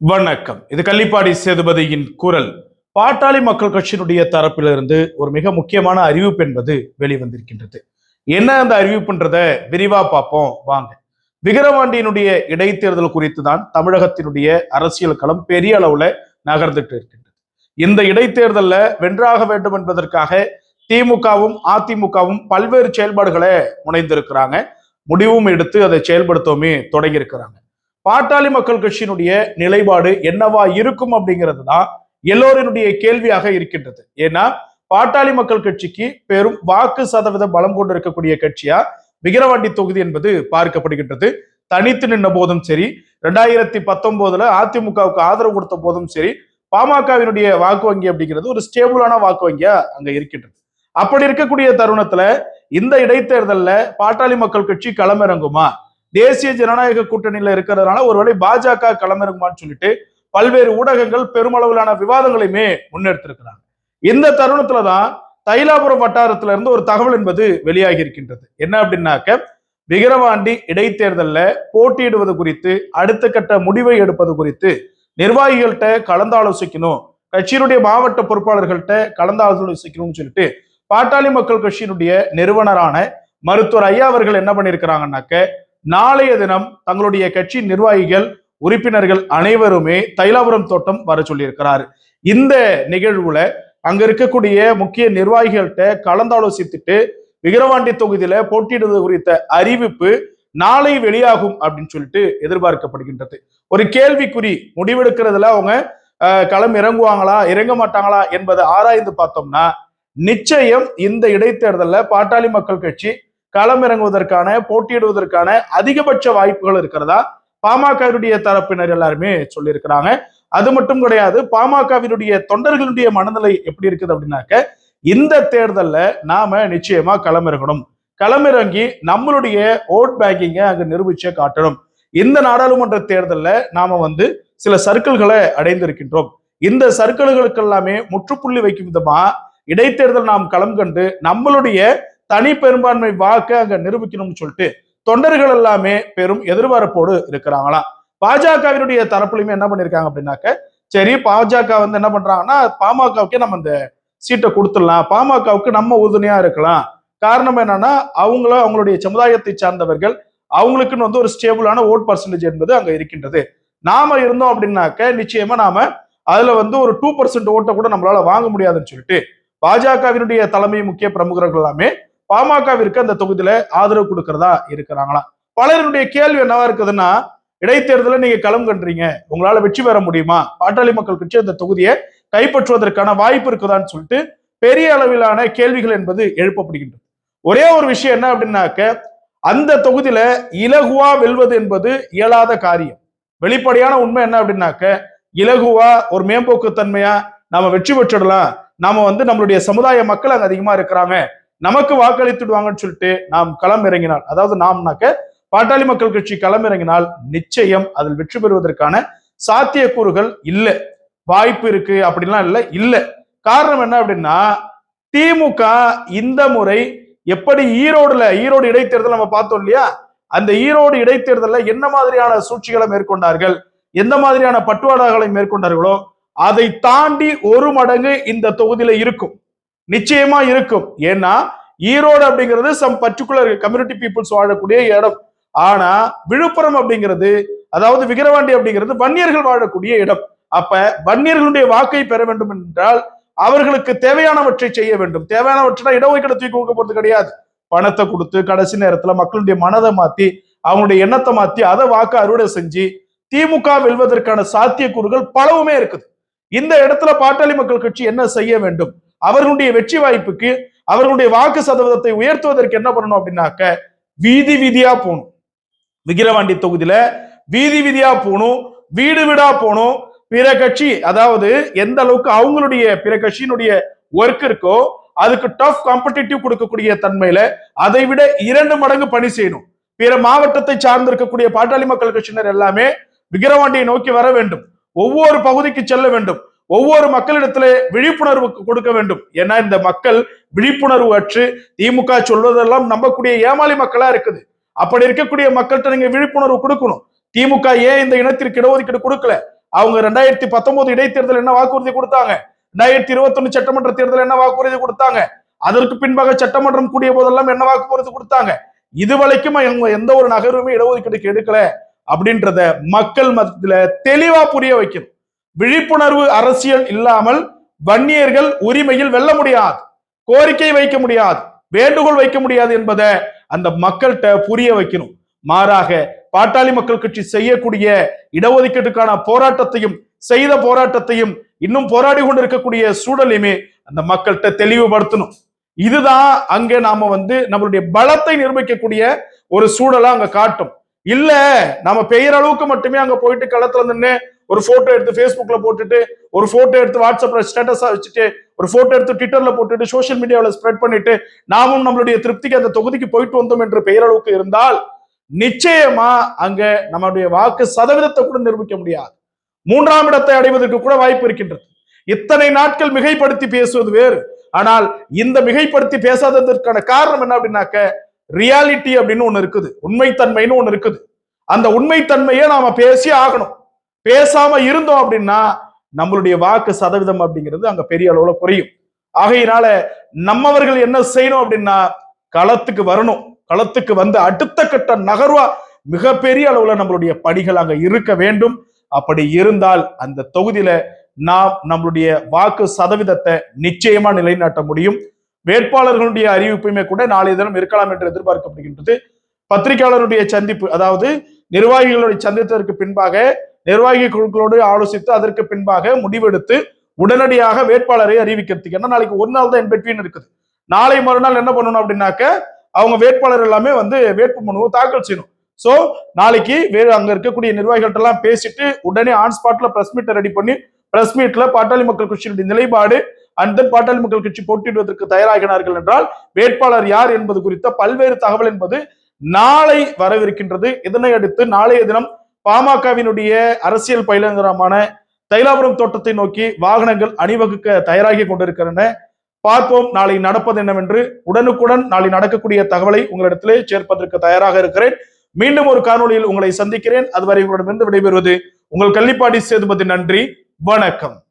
வணக்கம். இது கள்ளிப்பாடி சேதுபதியின் குரல். பாட்டாளி மக்கள் கட்சியினுடைய தரப்பிலிருந்து ஒரு மிக முக்கியமான அறிவிப்பு என்பது வெளிவந்திருக்கின்றது. என்ன அந்த அறிவிப்புன்றத விரிவா பார்ப்போம். வாங்க. விக்கிரவாண்டியினுடைய இடைத்தேர்தல் குறித்து தான் தமிழகத்தினுடைய அரசியல் களம் பெரிய அளவுல நகர்ந்துட்டு இருக்கின்றது. இந்த இடைத்தேர்தல்ல வென்றாக வேண்டும் என்பதற்காக திமுகவும் அதிமுகவும் பல்வேறு செயல்பாடுகளை முனைந்திருக்கிறாங்க. முடிவும் எடுத்து அதை செயல்படுத்தவுமே தொடங்கி இருக்கிறாங்க பாட்டாளி மக்கள் கட்சியினுடைய நிலைப்பாடு என்னவா இருக்கும் அப்படிங்கிறது தான் எல்லோரினுடைய கேள்வியாக இருக்கின்றது. ஏன்னா பாட்டாளி மக்கள் கட்சிக்கு பெரும் வாக்கு சதவீத பலம் கொண்டு இருக்கக்கூடிய கட்சியா விக்கிரவாண்டி தொகுதி என்பது பார்க்கப்படுகின்றது. தனித்து நின்ற போதும் சரி ரெண்டாயிரத்தி பத்தொன்பதுல அதிமுகவுக்கு ஆதரவு கொடுத்த போதும் சரி பாமகவினுடைய வாக்கு வங்கி அப்படிங்கிறது ஒரு ஸ்டேபிளான வாக்கு வங்கியா அங்க இருக்கின்றது. அப்படி இருக்கக்கூடிய தருணத்துல இந்த இடைத்தேர்தல்ல பாட்டாளி மக்கள் கட்சி களமிறங்குமா? தேசிய ஜனநாயக கூட்டணியில இருக்கிறதுனால ஒருவேளை பாஜக களமிறங்குமான்னு சொல்லிட்டு பல்வேறு ஊடகங்கள் பெருமளவிலான விவாதங்களையுமே முன்னெடுத்திருக்கிறாங்க. இந்த தருணத்துல தான் தைலாபுரம் வட்டாரத்துல இருந்து ஒரு தகவல் என்பது வெளியாகி இருக்கின்றது. என்ன அப்படின்னாக்க விக்கிரவாண்டி இடைத்தேர்தலில் போட்டியிடுவது குறித்து அடுத்த கட்ட முடிவை எடுப்பது குறித்து நிர்வாகிகள்கிட்ட கலந்தாலோசிக்கணும். கட்சியினுடைய மாவட்ட பொறுப்பாளர்கள்ட்ட கலந்தாலோசிக்கணும்னு சொல்லிட்டு பாட்டாளி மக்கள் கட்சியினுடைய நிறுவனரான மருத்துவர் ஐயா அவர்கள் என்ன பண்ணியிருக்கிறாங்கன்னாக்க நாளைய தினம் தங்களுடைய கட்சி நிர்வாகிகள் உறுப்பினர்கள் அனைவருமே தைலாபுரம் தோட்டம் வர சொல்லியிருக்கிறார். இந்த நிகழ்வுல அங்க இருக்கக்கூடிய முக்கிய நிர்வாகிகள்கிட்ட கலந்தாலோசித்துட்டு விக்கிரவாண்டி தொகுதியில போட்டியிடுவது குறித்த அறிவிப்பு நாளை வெளியாகும் அப்படின்னு சொல்லிட்டு எதிர்பார்க்கப்படுகின்றது. ஒரு கேள்விக்குறி முடிவெடுக்கிறதுல அவங்க களம் இறங்குவாங்களா இறங்க மாட்டாங்களா என்பதை ஆராய்ந்து பார்த்தோம்னா நிச்சயம் இந்த இடைத்தேர்தலில் பாட்டாளி மக்கள் கட்சி களமிறங்குவதற்கான போட்டியிடுவதற்கான அதிகபட்ச வாய்ப்புகள் இருக்கிறதா? பாமகவினுடைய தரப்பினர் எல்லாருமே சொல்லியிருக்கிறாங்க. அது மட்டும் கிடையாது பாமகவினுடைய தொண்டர்களுடைய மனநிலை எப்படி இருக்குது அப்படின்னாக்க இந்த தேர்தல்ல நாம நிச்சயமா களமிறங்கணும். களமிறங்கி நம்மளுடைய ஓட் பேங்கிங்கை அங்க நிரூபிச்சே காட்டணும். இந்த நாடாளுமன்ற தேர்தல்ல நாம வந்து சில சர்க்கிள்களை அடைந்திருக்கின்றோம். இந்த சர்க்கிள்களுக்கு எல்லாமே முற்றுப்புள்ளி வைக்கும் விதமா இடைத்தேர்தல் நாம் களம் கண்டு நம்மளுடைய தனி பெரும்பான்மை வாக்கை அங்க நிரூபிக்கணும்னு சொல்லிட்டு தொண்டர்கள் எல்லாமே பெரும் எதிர்பார்ப்போடு இருக்கிறாங்களாம். பாஜகவினுடைய தரப்புலையுமே என்ன பண்ணிருக்காங்க அப்படின்னாக்க சரி பாஜக வந்து என்ன பண்றாங்கன்னா பாமகவுக்கே நம்ம இந்த சீட்டை கொடுத்துடலாம். பாமகவுக்கு நம்ம உறுதுணையா இருக்கலாம். காரணம் என்னன்னா அவங்கள அவங்களுடைய சமுதாயத்தை சார்ந்தவர்கள் அவங்களுக்குன்னு வந்து ஒரு ஸ்டேபிளான ஓட் பர்சன்டேஜ் என்பது அங்க இருக்கின்றது. நாம இருந்தோம் அப்படின்னாக்க நிச்சயமா நாம அதுல வந்து ஒரு டூ பர்சன்ட் ஓட்டை கூட நம்மளால வாங்க முடியாதுன்னு சொல்லிட்டு பாஜகவினுடைய தலைமை முக்கிய பிரமுகர்கள் எல்லாமே பாமகவிற்கு அந்த தொகுதியில ஆதரவு கொடுக்கறதா இருக்கிறாங்களாம் பலருடைய கேள்வி என்னவா இருக்குதுன்னா இடைத்தேர்தலில் நீங்க களம் கன்றீங்க உங்களால வெற்றி பெற முடியுமா? பாட்டாளி மக்கள் கட்சி அந்த தொகுதியை கைப்பற்றுவதற்கான வாய்ப்பு இருக்குதான்னு சொல்லிட்டு பெரிய அளவிலான கேள்விகள் என்பது எழுப்பப்படுகின்றது. ஒரே ஒரு விஷயம் என்ன அப்படின்னாக்க அந்த தொகுதியில இலகுவா வெல்வது என்பது இயலாத காரியம். வெளிப்படையான உண்மை என்ன அப்படின்னாக்க இலகுவா ஒரு மேம்போக்கு தன்மையா நாம வெற்றி பெற்றிடலாம். நாம வந்து நம்மளுடைய சமுதாய மக்கள் அங்க அதிகமா இருக்கிறாங்க. நமக்கு வாக்களித்துடுவாங்கன்னு சொல்லிட்டு நாம் களம் இறங்கினால் அதாவது நாம்னாக்க பாட்டாளி மக்கள் கட்சி களம் இறங்கினால் நிச்சயம் அதில் வெற்றி பெறுவதற்கான சாத்தியக்கூறுகள் இல்லை. வாய்ப்பு இருக்கு அப்படின்லாம் இல்லை இல்லை. காரணம் என்ன அப்படின்னா திமுக இந்த முறை எப்படி ஈரோடுல ஈரோடு இடைத்தேர்தல் நம்ம பார்த்தோம் இல்லையா? அந்த ஈரோடு இடைத்தேர்தலில் என்ன மாதிரியான சூழ்ச்சிகளை மேற்கொண்டார்கள்? எந்த மாதிரியான பட்டுவாடாக்களை மேற்கொண்டார்களோ அதை தாண்டி ஒரு மடங்கு இந்த தொகுதியில இருக்கும். நிச்சயமா இருக்கும். ஏன்னா ஈரோடு அப்படிங்கிறது சம் பர்டிகுலர் கம்யூனிட்டி பீப்புள்ஸ் வாழக்கூடிய இடம். ஆனா விழுப்புரம் அப்படிங்கிறது அதாவது விக்கிரவாண்டி அப்படிங்கிறது வன்னியர்கள் வாழக்கூடிய இடம். அப்ப வன்னியர்களுடைய வாக்கை பெற வேண்டும் என்றால் அவர்களுக்கு தேவையானவற்றை செய்ய வேண்டும். தேவையானவற்றை இடஒதுக்கீடு தூக்கி கொடுக்க போறது கிடையாது. பணத்தை கொடுத்து கடைசி நேரத்துல மக்களுடைய மனதை மாத்தி அவங்களுடைய எண்ணத்தை மாத்தி அதை வாக்கு அறுவடை செஞ்சு திமுக வெல்வதற்கான சாத்தியக்கூறுகள் பலவுமே இருக்குது. இந்த இடத்துல பாட்டாளி மக்கள் கட்சி என்ன செய்ய வேண்டும்? அவர்களுடைய வெற்றி வாய்ப்புக்கு அவர்களுடைய வாக்கு சதவீதத்தை உயர்த்துவதற்கு என்ன பண்ணணும் அப்படின்னாக்க வீதி வீதியா போகணும். விக்கிரவாண்டி தொகுதியில வீதி வீதியா போகணும் வீடு வீடா போகணும். பிற கட்சி அதாவது எந்த அளவுக்கு அவங்களுடைய பிற கட்சியினுடைய ஒர்க் இருக்கோ அதுக்கு டஃப் காம்படிட்டிவ் கொடுக்கக்கூடிய தன்மையில அதை விட இரண்டு மடங்கு பணி செய்யணும். பிற மாவட்டத்தை சார்ந்திருக்கக்கூடிய பாட்டாளி மக்கள் கட்சியினர் எல்லாமே விக்கிரவாண்டியை நோக்கி வர வேண்டும். ஒவ்வொரு பகுதிக்கு செல்ல வேண்டும். ஒவ்வொரு மக்களிடத்திலே விழிப்புணர்வு கொடுக்க வேண்டும். ஏன்னா இந்த மக்கள் விழிப்புணர்வு அற்று திமுக சொல்வதெல்லாம் நம்பக்கூடிய ஏமாளி மக்களா இருக்குது. அப்படி இருக்கக்கூடிய மக்கள்கிட்ட நீங்க விழிப்புணர்வு கொடுக்கணும். திமுக ஏன் இந்த இனத்திற்கு இடஒதுக்கீடு கொடுக்கல? அவங்க ரெண்டாயிரத்தி பத்தொன்பது இடைத்தேர்தல் என்ன வாக்குறுதி கொடுத்தாங்க? ரெண்டாயிரத்தி இருபத்தொன்னு சட்டமன்ற தேர்தல் என்ன வாக்குறுதி கொடுத்தாங்க? அதற்கு பின்பாக சட்டமன்றம் கூடிய போதெல்லாம் என்ன வாக்குறுதி கொடுத்தாங்க? இதுவரைக்கும் அவங்க எந்த ஒரு நகர்வுமே இடஒதுக்கீடுக்கு எடுக்கல. அப்படின்றத மக்கள் மத்தியில தெளிவா புரிய வைக்கணும். விழிப்புணர்வு அரசியல் இல்லாமல் வன்னியர்கள் உரிமையில் வெல்ல முடியாது கோரிக்கை வைக்க முடியாது வேண்டுகோள் வைக்க முடியாது என்பதை அந்த மக்கள்கிட்ட புரிய வைக்கணும். மாறாக பாட்டாளி மக்கள் கட்சி செய்யக்கூடிய இடஒதுக்கீட்டுக்கான போராட்டத்தையும் செய்த போராட்டத்தையும் இன்னும் போராடி கொண்டிருக்கக்கூடிய சூழலையுமே அந்த மக்கள்கிட்ட தெளிவுபடுத்தணும். இதுதான் அங்க நாம வந்து நம்மளுடைய பலத்தை நிரூபிக்கக்கூடிய ஒரு சூழலா அங்க காட்டும். இல்ல நம்ம பெயர் அளவுக்கு மட்டுமே அங்க போயிட்டு களத்துல நின்று ஒரு போட்டோ எடுத்து ஃபேஸ்புக்ல போட்டுட்டு ஒரு போட்டோ எடுத்து வாட்ஸ்அப்ல ஸ்டேட்டஸா வச்சுட்டு ஒரு போட்டோ எடுத்து ட்விட்டர்ல போட்டுட்டு சோஷியல் மீடியாவில் ஸ்ப்ரெட் பண்ணிட்டு நாமும் நம்மளுடைய திருப்திக்கு அந்த தொகுதிக்கு போயிட்டு வந்தோம் என்று பெயரளவுக்கு இருந்தால் நிச்சயமா அங்க நம்மளுடைய வாக்கு சதவீதத்தை கூட நிரூபிக்க முடியாது. மூன்றாம் இடத்தை அடைவதற்கு கூட வாய்ப்பு இருக்கின்றது. இத்தனை நாட்கள் மிகைப்படுத்தி பேசுவது வேறு. ஆனால் இந்த மிகைப்படுத்தி பேசாததற்கான காரணம் என்ன அப்படின்னாக்க ரியாலிட்டி அப்படின்னு ஒண்ணு இருக்குது. உண்மைத்தன்மைன்னு ஒண்ணு இருக்குது. அந்த உண்மைத்தன்மையை நாம பேசி ஆகணும். பேசாம இருந்தோம் அப்படின்னா நம்மளுடைய வாக்கு சதவீதம் அப்படிங்கிறது அங்க பெரிய அளவுல குறையும். ஆகையினால நம்மவர்கள் என்ன செய்யணும் அப்படின்னா களத்துக்கு வரணும். களத்துக்கு வந்து அடுத்த கட்ட நகர்வா மிகப்பெரிய அளவுல நம்மளுடைய பணிகள் அங்க இருக்க வேண்டும். அப்படி இருந்தால் அந்த தொகுதியில நாம் நம்மளுடைய வாக்கு சதவீதத்தை நிச்சயமா நிலைநாட்ட முடியும். வேட்பாளர்களுடைய அறிவிப்புமே கூட நாளைய தினம் இருக்கலாம் என்று எதிர்பார்க்கப்படுகின்றது. பத்திரிகையாளருடைய சந்திப்பு அதாவது நிர்வாகிகளுடைய சந்தித்ததற்கு பின்பாக நிர்வாகி குழுக்களோடு ஆலோசித்து அதற்கு பின்பாக முடிவெடுத்து உடனடியாக வேட்பாளரை அறிவிக்கிறதுக்கு. ஏன்னா நாளைக்கு ஒரு நாள் தான் என்பெட்வின் இருக்குது. நாளை மறுநாள் என்ன பண்ணணும் அப்படின்னாக்க அவங்க வேட்பாளர் எல்லாமே வந்து வேட்பு மனுவை தாக்கல் செய்யணும். ஸோ நாளைக்கு வேறு அங்கே இருக்கக்கூடிய நிர்வாகிகள்ட்ட எல்லாம் பேசிட்டு உடனே ஆன் ஸ்பாட்ல பிரஸ் மீட்டை ரெடி பண்ணி பிரஸ் மீட்ல பாட்டாளி மக்கள் கட்சியினுடைய நிலைப்பாடு அண்ட் தென் பாட்டாளி மக்கள் கட்சி போட்டியிடுவதற்கு தயாராகினார்கள் என்றால் வேட்பாளர் யார் என்பது குறித்த பல்வேறு தகவல் என்பது நாளை வரவிருக்கின்றது. இதனை அடுத்து நாளைய தினம் பாமகவினுடைய அரசியல் பயிலங்கரமான தைலாபுரம் தோட்டத்தை நோக்கி வாகனங்கள் அணிவகுக்க தயாராகி கொண்டிருக்கின்றன. பார்ப்போம் நாளை நடப்பது என்னவென்று. உடனுக்குடன் நாளை நடக்கக்கூடிய தகவலை உங்களிடத்திலே சேர்ப்பதற்கு தயாராக இருக்கிறேன். மீண்டும் ஒரு காணொளியில் உங்களை சந்திக்கிறேன். அதுவரை உங்களிடமிருந்து விடைபெறுவது உங்கள் கள்ளிப்பாடி சேதுபதி. நன்றி வணக்கம்.